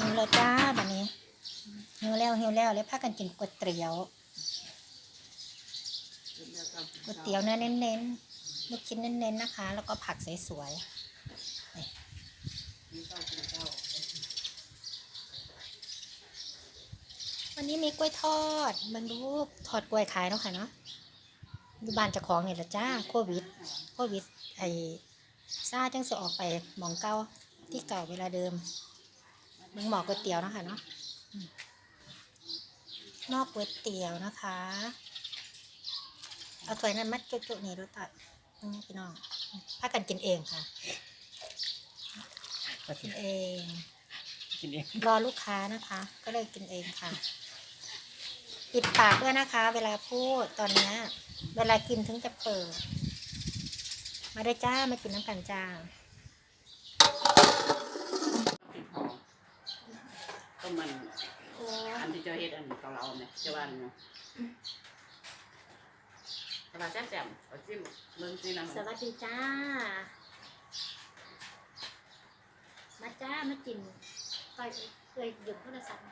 หิวแล้วจ้าบัดนี้หิวแล้วหิวแล้วเลยพากันกินก๋วยเตี๋ยวก๋วยเตี๋ยวเนื้อเน้นๆลูกชิ้นเน้นๆนะคะ แล้วก็ผักสวยๆวันนี้มีกล้วยทอดมันดูทอดกล้วยขายเนาะค่ะเนาะอยู่บ้านจ้าของนี่แหละจ้าโควิดโควิดไอ้ซาจังสิออกไปหมองเก่าที่เก่าเวลาเดิม มึงหมอก๋วยเตี๋ยวนะคะเนาะอืมนอกก๋วยเตี๋ยวนะคะ เอาถ้วยนั้นมัดจุๆนี่รู้ตัดอืมพี่น้องพากันกินเองค่ะ กินเอง กินเอง รอลูกค้านะคะ ก็เลยกินเองค่ะ ปิดปากด้วยนะคะ เวลาพูดตอนเนี้ยเวลากินถึงจะเปิด มาได้จ้า มากินน้ำกันจ้า ก็มันอันที่เจะเฮ็ดอันเกาเหลาเนี่ยเจะว่าเนาะแต่ว่าแซ่บๆเอาจิ้มเบิ่งซินะสวัสดีจ้า มาจ้ามากินก้อยเคยหยุดโทรศัพท์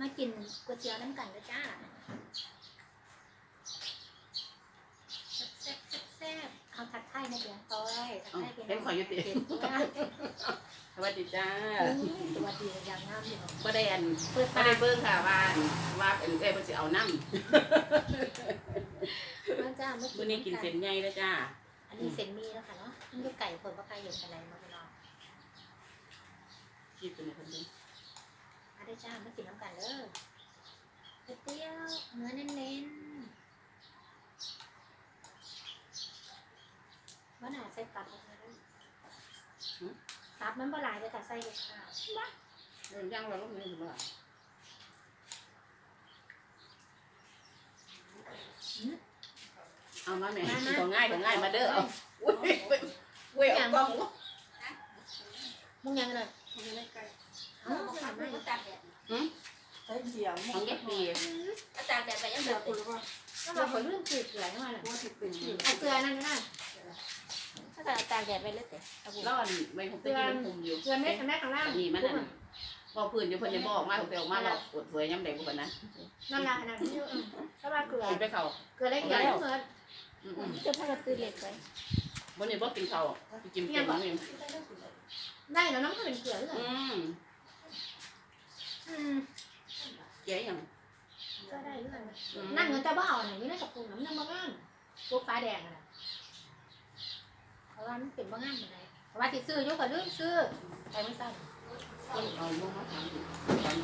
มากินก๋วยเตี๋ยวน้ำกันนะจ้าแซ่บแซ่บแซ่บเอาทักทายนะเดี๋ยวต้อยทักอ้าวทายพี่เห็นขอยอยู่ติเห็นจ้าส วัสดีจ้าสวัสดีอย่างงามอยู่บ่ได้อันเปิดบ่ตาได้เบิ่งค่ะว่าว่าเอ็นเอ้ยเพิ่นสิเอาน้ำมาจ้ามามื้อนี้กินเส้นใหญ่แล้วจ้าอันนี้เส้นหมีแล้วค่ะเนาะมันก็ไก่คนว่าใครเห็นอะไรมาพี่น้องคิดเป็นคนเดียวมาได้จ้ามากินน้ำกันเลยก๋วยเตี๋ยวเนื้อเน้นๆว่าหนาใส่ตับนะคะ ตับมันบ่หลายเลยค่ะใส่เลยค่ะเรื่องย่างเราลูกนี้บ่ล่ะอืมเอามาแม่มามาก็ง่ายก็ง่ายมาเด้อเอาอุ้ยเว้ยเว้ยเอากล้องมึงยังเลยเอาทำไมใช้เสียงของเย็บปีเอาตากแดดไปยังเสีเดืยองดคุณว่าก็เราขอเรื่องคือเกลือให้มาเลยว่าสิเกลือนั่นก็ได้ ถ้าเกิดเอาตากแดดไปเลยเตะเอาบุร้อนไม่คงจะกินมันคุมอยู่เกลือเม็ดข้างหน้าข้างล่างนี่มันนั่นพอพื้นอยู่เพิ่นจะบอกมาเพิ่นออกมาเราปวดสวยย้ำแดงกว่านั้นนั่นละขนาดนี้เออถ้าว่าเกลือกินไปเขาเกลือเล็กเกลือเล็กเกินอืมจะพากันซื้อเหล็กไปๆวันนี้บ่กินเขาไปกินเก่งนี่ได้แล้วน้องก็เป็นเกลือเลยอืมอืมเจ๊ยังก็ได้เรื่องอืมนั่นเงินจะบ้าเอาไหนไม่ได้กับคุณน้ำน้ำบางงานพวกฟ้าแดงอะเพ ราะว่ามันเป็นบางงานเหมือนไงเพราะว่าสิซื้ออยุกับเรื่องซื้อไปไม่ทราบคนเอาลงมาทำอยู่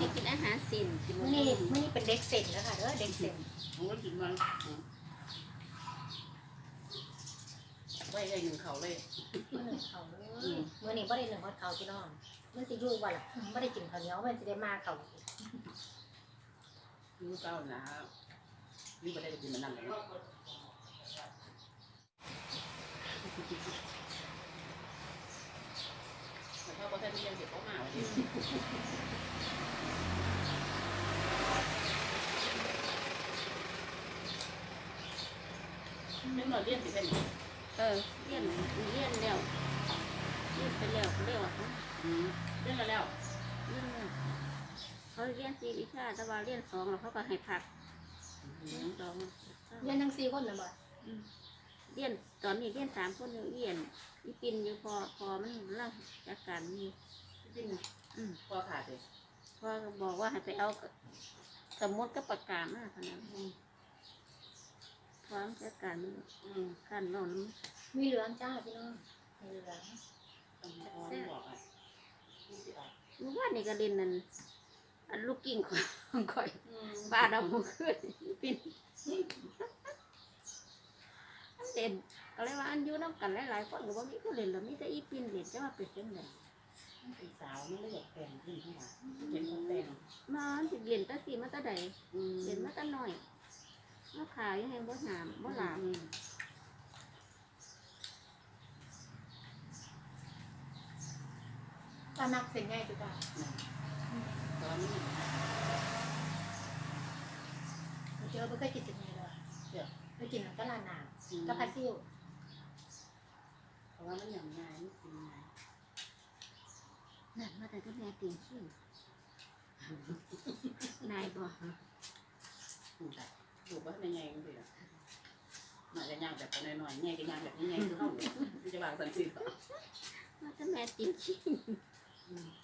จะกินอาหารสินกินมื่อนี้มื่อนี้เป็นเด็กเซ็นแล้วค่ะเด้อเด็กเซ็นผมก็กินมันไว้ได้หนึ่งเขาเลยมื่อหนึ่งเขาเลยมื่อนี้ไม่ได้หนึ่งวัดเขาพี่น้องมันสิอยู่ว่าล่ะไม่ได้กินข้าวเหนียวมันจะได้มาเขายูเก้านะนี่ไม่ได้กินมันนั่นเลย แต่ถ้าว่าท่านเรียนเก็บเขามาวันนี้ไม่มาเรียนสิเป็นเออเลี้ยนเลี้ยนแล้วเลี้ยนไปแล้วเรียกว่าเขาอืมเรียนมาแล้วเลี้ยนเขาเลี้ยนสี่วิชาแต่ว่าเลี้ยนสองแล้วเขาก็ให้พักเลี้ยนสองเรียนทั้งสี่คนเลยบ่ เลี้ยนตอนนี้เลี้ยนสามคนอยู่เลี้ยนอีปินอยู่พอพอมันเล่าจากการมีจริงพ่อขาดเลยพอก็บอกว่าให้ไปเอาสมุดก็ประกาศมาขนาดนั้นพร้อมจัดการมันอืมขั้นโน้นมีเหลืองจ้าพี่น้องมีเหลืองต้องบอกอะรู้ว่านี่ก็เล่นนั่นอันลูกกิ้งของข่อยอืมบ้านเราบุขึ้นปินอัน เด่นก็เลยว่าอันอยู่น้ำกันหลายๆคนก็บ่มีผู้เล่นแล้วมีแต่อีปินเล่นจะว่าเป็นจังไดเป็นสาวมันไม่อยากแต่งขึ้นเท่าไหร่เห็นเขาแต่งมาอันสิเล่นแตะสีมาแตะใดอืมเล่นมาแตะน้อยมาขายยังไงบ่หามบ่หลามอืมตามักเส้นง่ายจุดจ้าตอนนี้เจอไม่เคยกินเส้นง่ายเลย ไปกินตลาดน้ำกับพาซิลเพราะว่ามันอย่างง่ายมันกินง่ายนั่นมาแต่ก็แม่ติงขี้นายบอกอืมจ้ะดูว่าในแง่กันดีนะมาจะย่างแบบหน่อยๆแง่ก็ย่างแบบนี้แง่คือเขาจะวางสันติมาแต่แม่ติงขี้อ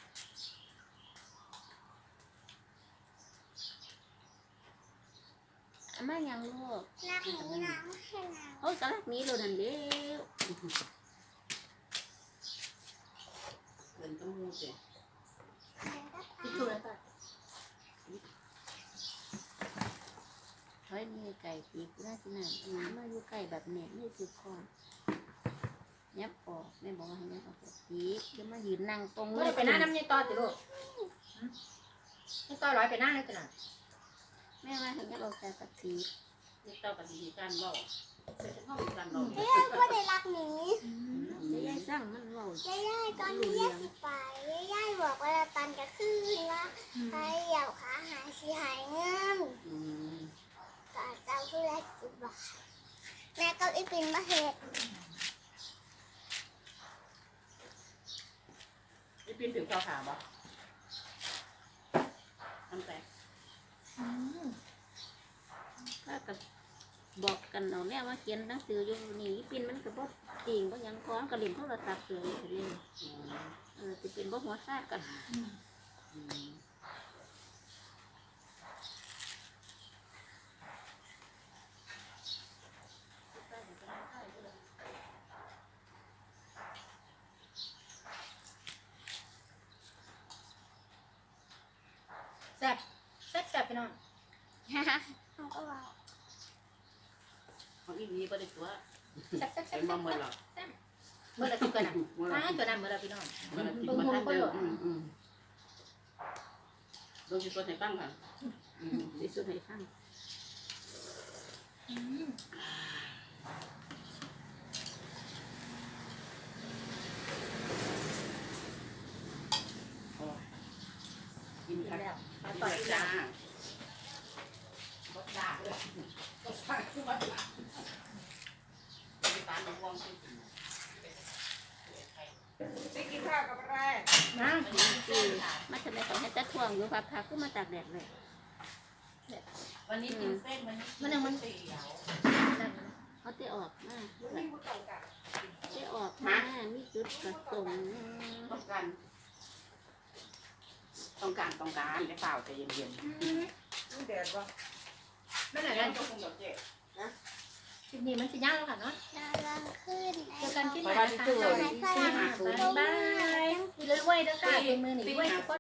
ามายังลูกรักหนูน้ำให้น้โอ้ยกะลักนี้โลนั่นเด้วเป็นต้มมูเจ้ำพี่ชูแล้วก็เฮ้ยมีไก่ปีกน่ากินน่ะมาอยู่ไก่แบบเนี้ยนี่คือคอนยับออกแม่บอกว่าให้ยับออกจากปีกจะมายืนนั่งตรงไม่ได้ไปหน้าน้ำยายต่อติลูกยายต่อร้อยไปหน้าเลยจ้ะ แม่ว่าให้ยับออกจากกะปีกนี่เต้ากับดีการเล่าเป็นห้องการเล่าเฮ้ยก็ได้รักหนูจะยายสร้างมันเว้าย่าย่าตอนนี้ย่าสิไปย่าย่าบอกว่าตอนจะขึ้นว่าใครอยากขาหายสิหายเงินอืมก็จะพูดละสิบบาทแม่ก็อีปินมาเห็ดไอ้ปีนถึงข้าวขาบ่น้ำแตก ถ้ากับบอ กกันเอาแน่ว่าเขียนหนังสืออยู่นี่ปินมันก็บ่ติงบ่หยังคล้องกระลิ่มโทรศัพท์เลยสิเลยอืมเออสิเป็นบ่หัวซาดกันอืมแซ่บแซ่บแซ่บไปนอนเขาก็บอก ของอีนี้บ่ได้ตัวแซ่บแซ่บแซ่เป็บนบ่เหมือนหรอกแซ่บเมื่อไรกินกันอะเมื่อตาไหร่ยตัวนั้นเมื่อไรพี่น้องเมื่อไหร่กินมาทันเดิมอืมอืมลงที่ตัวไหนบ้างค่ะอืมสิสุดให้ฟังโอ้ยกินกินค่ะแล้วไปกินต่อเลยอีกจ้าแล้วบดด่าเลยบดด่าขึ้นมา ด่าไปตามหลวงพ่อสิไปกินข้าวกับอะไรนะคือมาทำไมเขาให้ตะท่วงอยู่พักพักก็มาตากแดดเลยวันนี้กินเส้นวันนี้มันยังมันเตี๋ยวนั่นเขาจะออกมาไม่พูดต่างกันจะออกมามีจุดกระสงต้องการต้องการต้องการได้เปล่าใจเย็นมันแดดวะไม่ไหนๆกันต้องคงเดี๋ยวเจ๊ คลิปนี้มันสิยากแล้วค่ะเนาะกำลังขึ้นเจอกันคลิปไปใหม่บ้านนะที่คะตู้บ๊ายบายรวยๆเด้อค่ะเป็นมือหนีรวยทุกคน